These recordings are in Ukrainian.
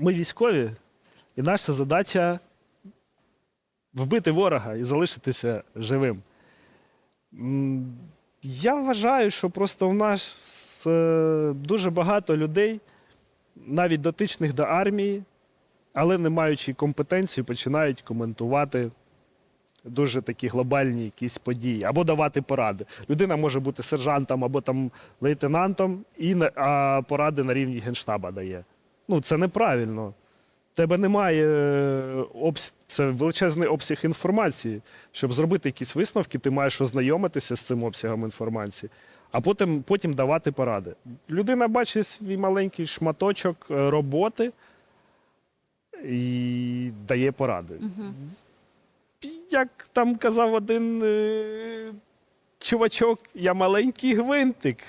ми військові, і наша задача вбити ворога і залишитися живим. Я вважаю, що просто в нас е, дуже багато людей, навіть дотичних до армії, але не маючи компетенції, починають коментувати дуже такі глобальні якісь події або давати поради. Людина може бути сержантом або там лейтенантом, і а поради на рівні генштаба дає. Ну, це неправильно. Тебе немає е, обс... це величезний обсяг інформації. Щоб зробити якісь висновки, ти маєш ознайомитися з цим обсягом інформації, а потім, потім давати поради. Людина бачить свій маленький шматочок е, роботи і дає поради. Угу. Як там казав один е... чувачок, я маленький гвинтик.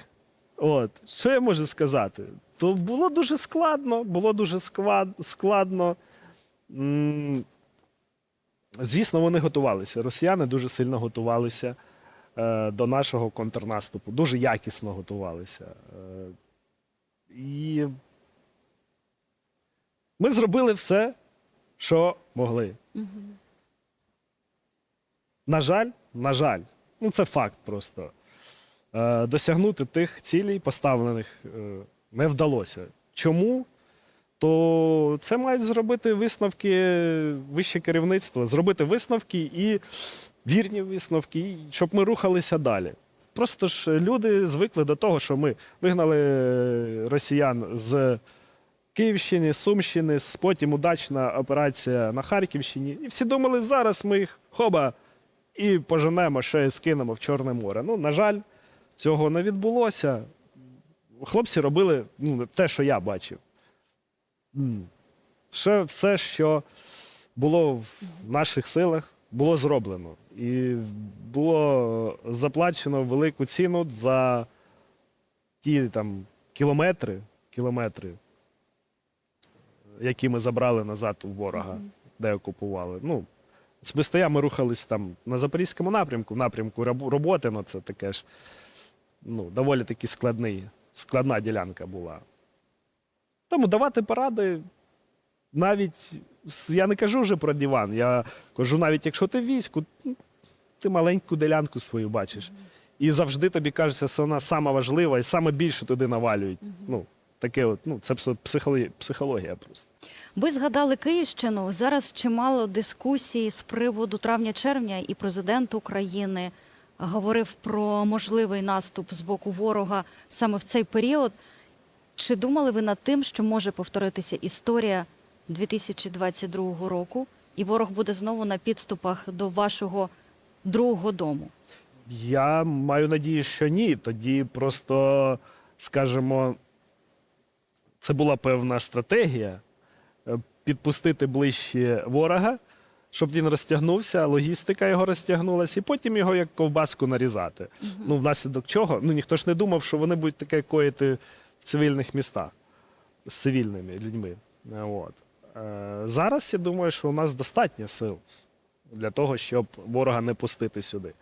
От, що я можу сказати? То було дуже складно, було дуже складно. Звісно, вони готувалися. Росіяни дуже сильно готувалися е, до нашого контрнаступу, дуже якісно готувалися. Е, і ми зробили все, що могли. Угу. На жаль, на жаль, ну це факт просто. Е, досягнути тих цілей, поставлених, не вдалося. Чому? То це мають зробити висновки вище керівництво, зробити висновки і вірні висновки, щоб ми рухалися далі. Просто ж люди звикли до того, що ми вигнали росіян з Київщини, Сумщини, потім удачна операція на Харківщині. І всі думали, зараз ми їх хоба і поженемо ще і скинемо в Чорне море. Ну, на жаль, цього не відбулося. Хлопці робили ну, те, що я бачив. М. Все, все, що було в наших силах, було зроблено. І було заплачено велику ціну за ті там кілометри, кілометри, які ми забрали назад у ворога, де окупували. Ну, Особисто я ми рухались там на Запорізькому напрямку, в напрямку роботи, ну це таке ж ну, доволі таки складний, складна ділянка була. Тому давати поради навіть, я не кажу вже про диван, я кажу, навіть якщо ти в війську, ну, ти маленьку ділянку свою бачиш. І завжди тобі кажеться, що вона сама важлива і саме більше туди навалюють. Ну, таке от, ну, це психологія, психологія просто. Ви згадали Київщину. Зараз чимало дискусій з приводу травня-червня, і президент України говорив про можливий наступ з боку ворога саме в цей період. Чи думали ви над тим, що може повторитися історія 2022 року, і ворог буде знову на підступах до вашого другого дому? Я маю надію, що ні. Тоді просто, скажімо, це була певна стратегія е, підпустити ближче ворога, щоб він розтягнувся, логістика його розтягнулася, і потім його як ковбаску нарізати. Ну, внаслідок чого? Ну ніхто ж не думав, що вони будуть таке коїти в цивільних містах з цивільними людьми. От. Е, Зараз я думаю, що у нас достатньо сил для того, щоб ворога не пустити сюди.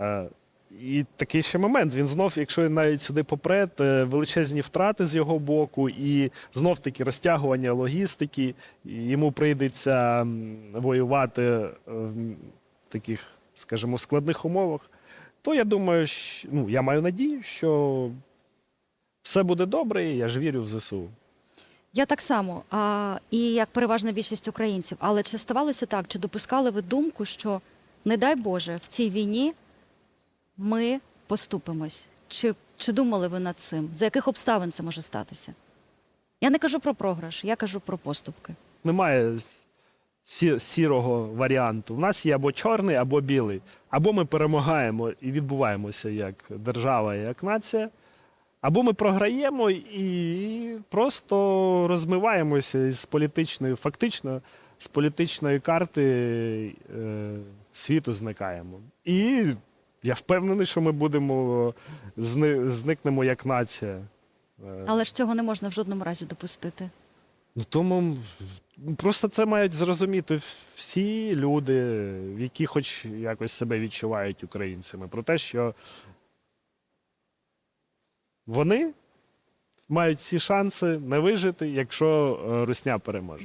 Е, І такий ще момент. Він знов, якщо навіть сюди попре, то величезні втрати з його боку, і знов таки розтягування логістики. Йому прийдеться воювати е, в таких, скажімо, складних умовах. То я думаю, що, ну, я маю надію, що все буде добре, і я ж вірю в ЗСУ. Я так само, а, і як переважна більшість українців. Але чи ставалося так, чи допускали ви думку, що, не дай Боже, в цій війні ми поступимось? Чи, чи думали ви над цим? За яких обставин це може статися? Я не кажу про програш, я кажу про поступки. Немає сі- сірого варіанту. У нас є або чорний, або білий. Або ми перемагаємо і відбуваємося як держава, як нація, або ми програємо і просто розмиваємося з політичної, фактично з політичної карти е, світу зникаємо. І я впевнений, що ми будемо зни- зникнемо як нація. Е, Але ж цього не можна в жодному разі допустити. Ну, тому просто це мають зрозуміти всі люди, які хоч якось себе відчувають українцями, про те, що вони мають всі шанси не вижити, якщо е, Русня переможе.